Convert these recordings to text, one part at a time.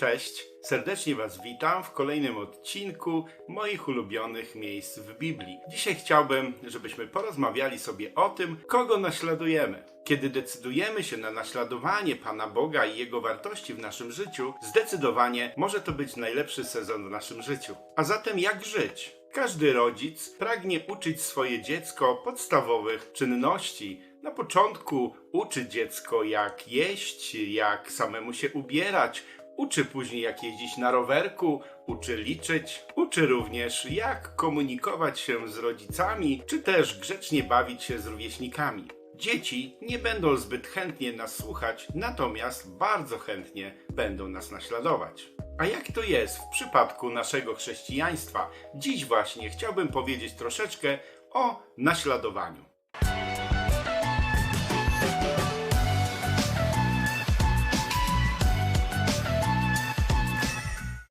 Cześć, serdecznie Was witam w kolejnym odcinku moich ulubionych miejsc w Biblii. Dzisiaj chciałbym, żebyśmy porozmawiali sobie o tym, kogo naśladujemy. Kiedy decydujemy się na naśladowanie Pana Boga i Jego wartości w naszym życiu, zdecydowanie może to być najlepszy sezon w naszym życiu. A zatem jak żyć? Każdy rodzic pragnie uczyć swoje dziecko podstawowych czynności, na początku uczy dziecko jak jeść, jak samemu się ubierać, uczy później jak jeździć na rowerku, uczy liczyć, uczy również jak komunikować się z rodzicami, czy też grzecznie bawić się z rówieśnikami. Dzieci nie będą zbyt chętnie nas słuchać, natomiast bardzo chętnie będą nas naśladować. A jak to jest w przypadku naszego chrześcijaństwa? Dziś właśnie chciałbym powiedzieć troszeczkę o naśladowaniu.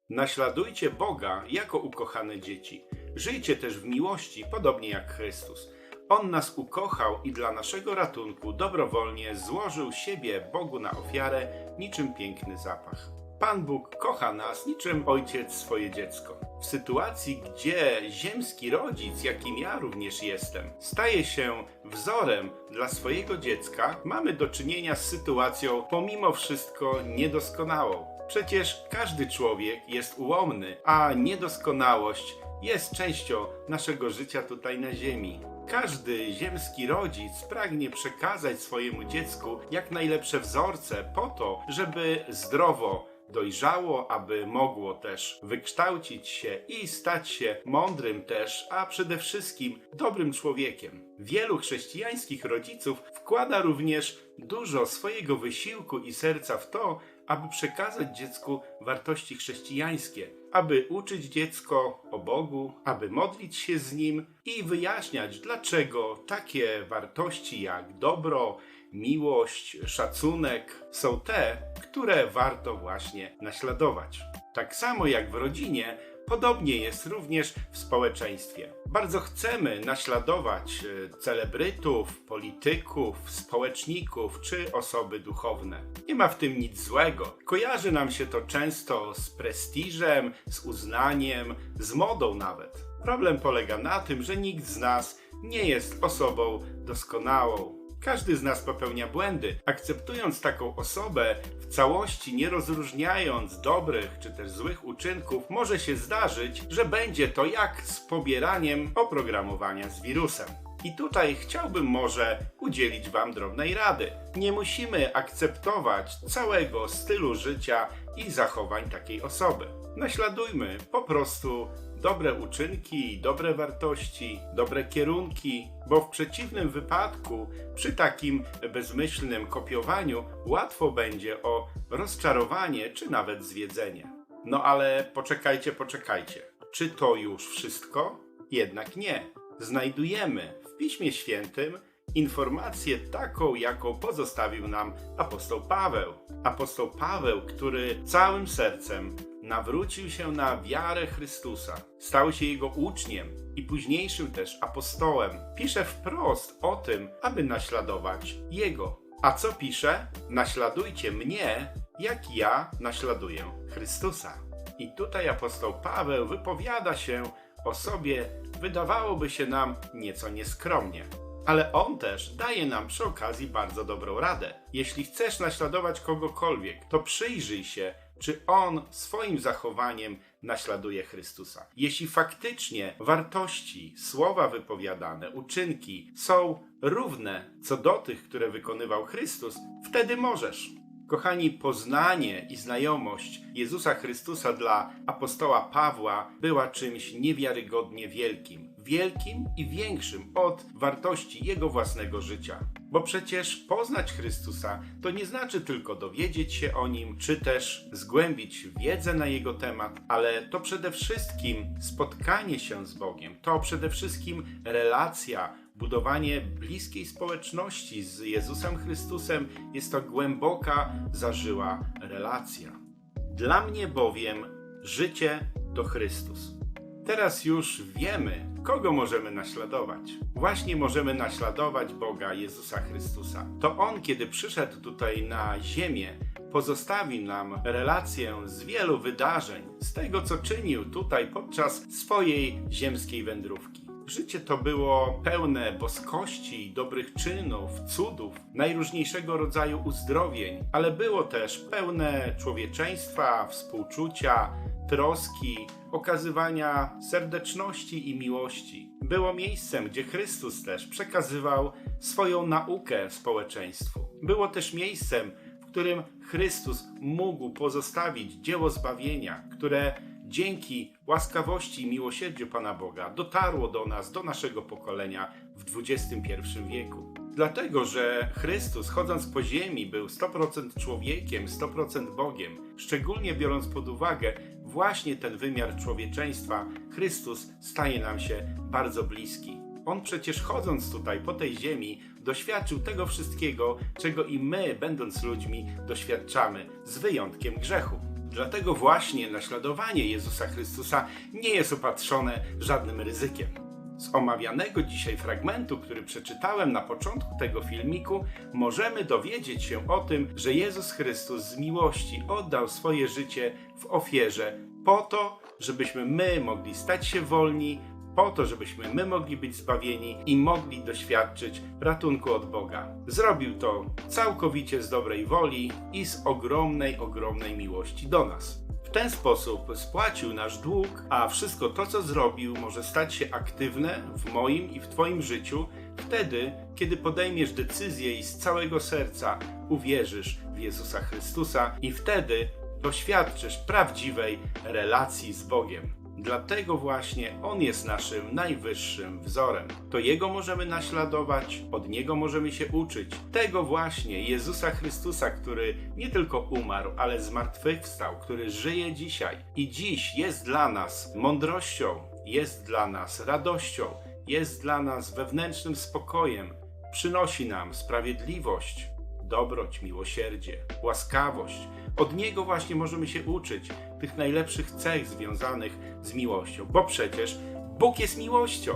Naśladujcie Boga jako ukochane dzieci. Żyjcie też w miłości, podobnie jak Chrystus. On nas ukochał i dla naszego ratunku dobrowolnie złożył siebie Bogu na ofiarę, niczym piękny zapach. Pan Bóg kocha nas niczym ojciec swoje dziecko. W sytuacji, gdzie ziemski rodzic, jakim ja również jestem, staje się wzorem dla swojego dziecka, mamy do czynienia z sytuacją pomimo wszystko niedoskonałą. Przecież każdy człowiek jest ułomny, a niedoskonałość jest częścią naszego życia tutaj na Ziemi. Każdy ziemski rodzic pragnie przekazać swojemu dziecku jak najlepsze wzorce po to, żeby zdrowo dojrzało, aby mogło też wykształcić się i stać się mądrym też, a przede wszystkim dobrym człowiekiem. Wielu chrześcijańskich rodziców wkłada również dużo swojego wysiłku i serca w to, aby przekazać dziecku wartości chrześcijańskie, aby uczyć dziecko o Bogu, aby modlić się z nim i wyjaśniać, dlaczego takie wartości jak dobro, miłość, szacunek są te, które warto właśnie naśladować. Tak samo jak w rodzinie, podobnie jest również w społeczeństwie. Bardzo chcemy naśladować e, celebrytów, polityków, społeczników czy osoby duchowne. Nie ma w tym nic złego. Kojarzy nam się to często z prestiżem, z uznaniem, z modą nawet. Problem polega na tym, że nikt z nas nie jest osobą doskonałą. Każdy z nas popełnia błędy. Akceptując taką osobę w całości, nie rozróżniając dobrych czy też złych uczynków, może się zdarzyć, że będzie to jak z pobieraniem oprogramowania z wirusem. I tutaj chciałbym może udzielić Wam drobnej rady. Nie musimy akceptować całego stylu życia i zachowań takiej osoby. Naśladujmy po prostu dobre uczynki, dobre wartości, dobre kierunki, bo w przeciwnym wypadku, przy takim bezmyślnym kopiowaniu, łatwo będzie o rozczarowanie czy nawet zwiedzenie. No ale poczekajcie, poczekajcie. Czy to już wszystko? Jednak nie. Znajdujemy w Piśmie Świętym informację taką, jaką pozostawił nam apostoł Paweł. Apostoł Paweł, który całym sercem nawrócił się na wiarę Chrystusa, stał się jego uczniem i późniejszym też apostołem. Pisze wprost o tym, aby naśladować jego. A co pisze? Naśladujcie mnie, jak ja naśladuję Chrystusa. I tutaj apostoł Paweł wypowiada się o sobie, wydawałoby się nam nieco nieskromnie. Ale on też daje nam przy okazji bardzo dobrą radę. Jeśli chcesz naśladować kogokolwiek, to przyjrzyj się, czy on swoim zachowaniem naśladuje Chrystusa. Jeśli faktycznie wartości, słowa wypowiadane, uczynki są równe co do tych, które wykonywał Chrystus, wtedy możesz. Kochani, poznanie i znajomość Jezusa Chrystusa dla apostoła Pawła była czymś niewiarygodnie wielkim. Wielkim i większym od wartości jego własnego życia. Bo przecież poznać Chrystusa to nie znaczy tylko dowiedzieć się o nim, czy też zgłębić wiedzę na jego temat, ale to przede wszystkim spotkanie się z Bogiem, to przede wszystkim relacja, budowanie bliskiej społeczności z Jezusem Chrystusem jest to głęboka, zażyła relacja. Dla mnie bowiem życie to Chrystus. Teraz już wiemy, kogo możemy naśladować. Właśnie możemy naśladować Boga Jezusa Chrystusa. To On, kiedy przyszedł tutaj na ziemię, pozostawił nam relację z wielu wydarzeń, z tego co czynił tutaj podczas swojej ziemskiej wędrówki. Życie to było pełne boskości, dobrych czynów, cudów, najróżniejszego rodzaju uzdrowień, ale było też pełne człowieczeństwa, współczucia, troski, okazywania serdeczności i miłości. Było miejscem, gdzie Chrystus też przekazywał swoją naukę społeczeństwu. Było też miejscem, w którym Chrystus mógł pozostawić dzieło zbawienia, które dzięki łaskawości i miłosierdziu Pana Boga dotarło do nas, do naszego pokolenia w XXI wieku. Dlatego, że Chrystus, chodząc po ziemi, był 100% człowiekiem, 100% Bogiem, szczególnie biorąc pod uwagę właśnie ten wymiar człowieczeństwa, Chrystus staje nam się bardzo bliski. On przecież chodząc tutaj po tej ziemi, doświadczył tego wszystkiego, czego i my, będąc ludźmi, doświadczamy, z wyjątkiem grzechu. Dlatego właśnie naśladowanie Jezusa Chrystusa nie jest opatrzone żadnym ryzykiem. Z omawianego dzisiaj fragmentu, który przeczytałem na początku tego filmiku, możemy dowiedzieć się o tym, że Jezus Chrystus z miłości oddał swoje życie w ofierze po to, żebyśmy my mogli stać się wolni, po to, żebyśmy my mogli być zbawieni i mogli doświadczyć ratunku od Boga. Zrobił to całkowicie z dobrej woli i z ogromnej, ogromnej miłości do nas. W ten sposób spłacił nasz dług, a wszystko to, co zrobił, może stać się aktywne w moim i w Twoim życiu wtedy, kiedy podejmiesz decyzję i z całego serca uwierzysz w Jezusa Chrystusa, i wtedy doświadczysz prawdziwej relacji z Bogiem. Dlatego właśnie On jest naszym najwyższym wzorem. To Jego możemy naśladować, od Niego możemy się uczyć. Tego właśnie Jezusa Chrystusa, który nie tylko umarł, ale zmartwychwstał, który żyje dzisiaj i dziś jest dla nas mądrością, jest dla nas radością, jest dla nas wewnętrznym spokojem, przynosi nam sprawiedliwość, dobroć, miłosierdzie, łaskawość. Od Niego właśnie możemy się uczyć tych najlepszych cech związanych z miłością, bo przecież Bóg jest miłością.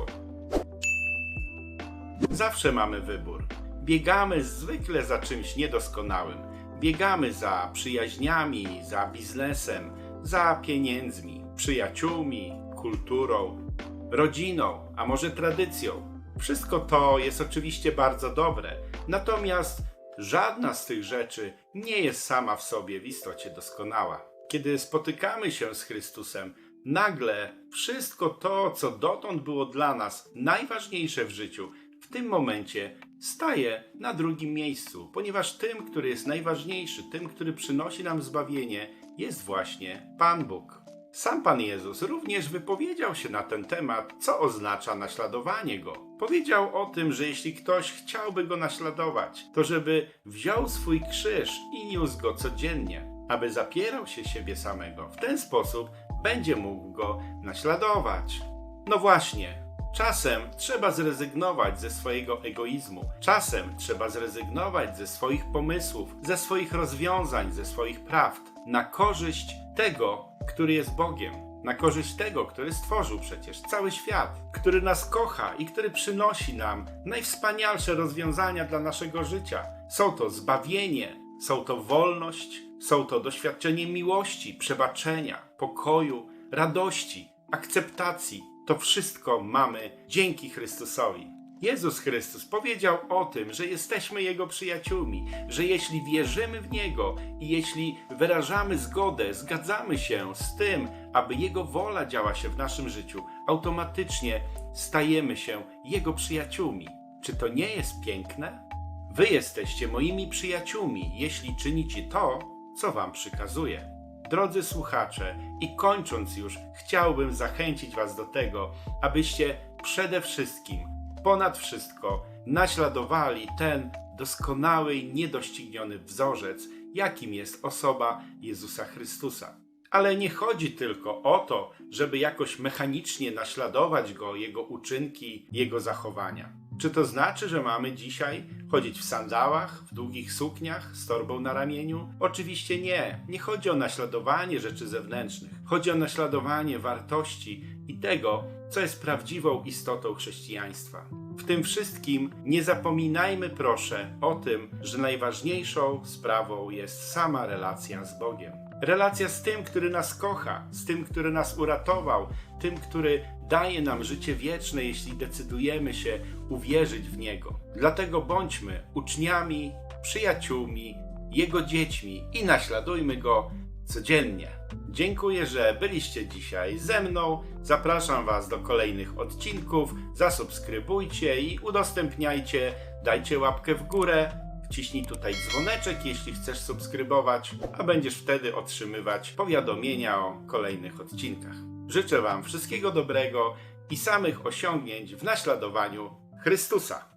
Zawsze mamy wybór. Biegamy zwykle za czymś niedoskonałym. Biegamy za przyjaźniami, za biznesem, za pieniędzmi, przyjaciółmi, kulturą, rodziną, a może tradycją. Wszystko to jest oczywiście bardzo dobre, natomiast żadna z tych rzeczy nie jest sama w sobie w istocie doskonała. Kiedy spotykamy się z Chrystusem, nagle wszystko to, co dotąd było dla nas najważniejsze w życiu, w tym momencie staje na drugim miejscu, ponieważ tym, który jest najważniejszy, tym, który przynosi nam zbawienie, jest właśnie Pan Bóg. Sam Pan Jezus również wypowiedział się na ten temat, co oznacza naśladowanie Go. Powiedział o tym, że jeśli ktoś chciałby Go naśladować, to żeby wziął swój krzyż i niósł Go codziennie, aby zapierał się siebie samego. W ten sposób będzie mógł Go naśladować. No właśnie, Czasem trzeba zrezygnować ze swojego egoizmu. Czasem trzeba zrezygnować ze swoich pomysłów, ze swoich rozwiązań, ze swoich prawd na korzyść tego, który jest Bogiem, na korzyść tego, który stworzył przecież cały świat, który nas kocha i który przynosi nam najwspanialsze rozwiązania dla naszego życia. Są to zbawienie, są to wolność, są to doświadczenie miłości, przebaczenia, pokoju, radości, akceptacji. To wszystko mamy dzięki Chrystusowi. Jezus Chrystus powiedział o tym, że jesteśmy Jego przyjaciółmi, że jeśli wierzymy w Niego i jeśli wyrażamy zgodę, zgadzamy się z tym, aby Jego wola działa się w naszym życiu, automatycznie stajemy się Jego przyjaciółmi. Czy to nie jest piękne? Wy jesteście moimi przyjaciółmi, jeśli czynicie to, co Wam przykazuję. Drodzy słuchacze, i kończąc już, chciałbym zachęcić Was do tego, abyście przede wszystkim ponad wszystko naśladowali ten doskonały i niedościgniony wzorzec, jakim jest osoba Jezusa Chrystusa. Ale nie chodzi tylko o to, żeby jakoś mechanicznie naśladować go, jego uczynki, jego zachowania. Czy to znaczy, że mamy dzisiaj chodzić w sandałach, w długich sukniach, z torbą na ramieniu? Oczywiście nie. Nie chodzi o naśladowanie rzeczy zewnętrznych. Chodzi o naśladowanie wartości i tego, co jest prawdziwą istotą chrześcijaństwa. W tym wszystkim nie zapominajmy proszę o tym, że najważniejszą sprawą jest sama relacja z Bogiem. Relacja z tym, który nas kocha, z tym, który nas uratował, tym, który daje nam życie wieczne, jeśli decydujemy się uwierzyć w Niego. Dlatego bądźmy uczniami, przyjaciółmi, Jego dziećmi i naśladujmy Go codziennie. Dziękuję, że byliście dzisiaj ze mną. Zapraszam Was do kolejnych odcinków. Zasubskrybujcie i udostępniajcie. Dajcie łapkę w górę. Wciśnij tutaj dzwoneczek, jeśli chcesz subskrybować, a będziesz wtedy otrzymywać powiadomienia o kolejnych odcinkach. Życzę Wam wszystkiego dobrego i samych osiągnięć w naśladowaniu Chrystusa.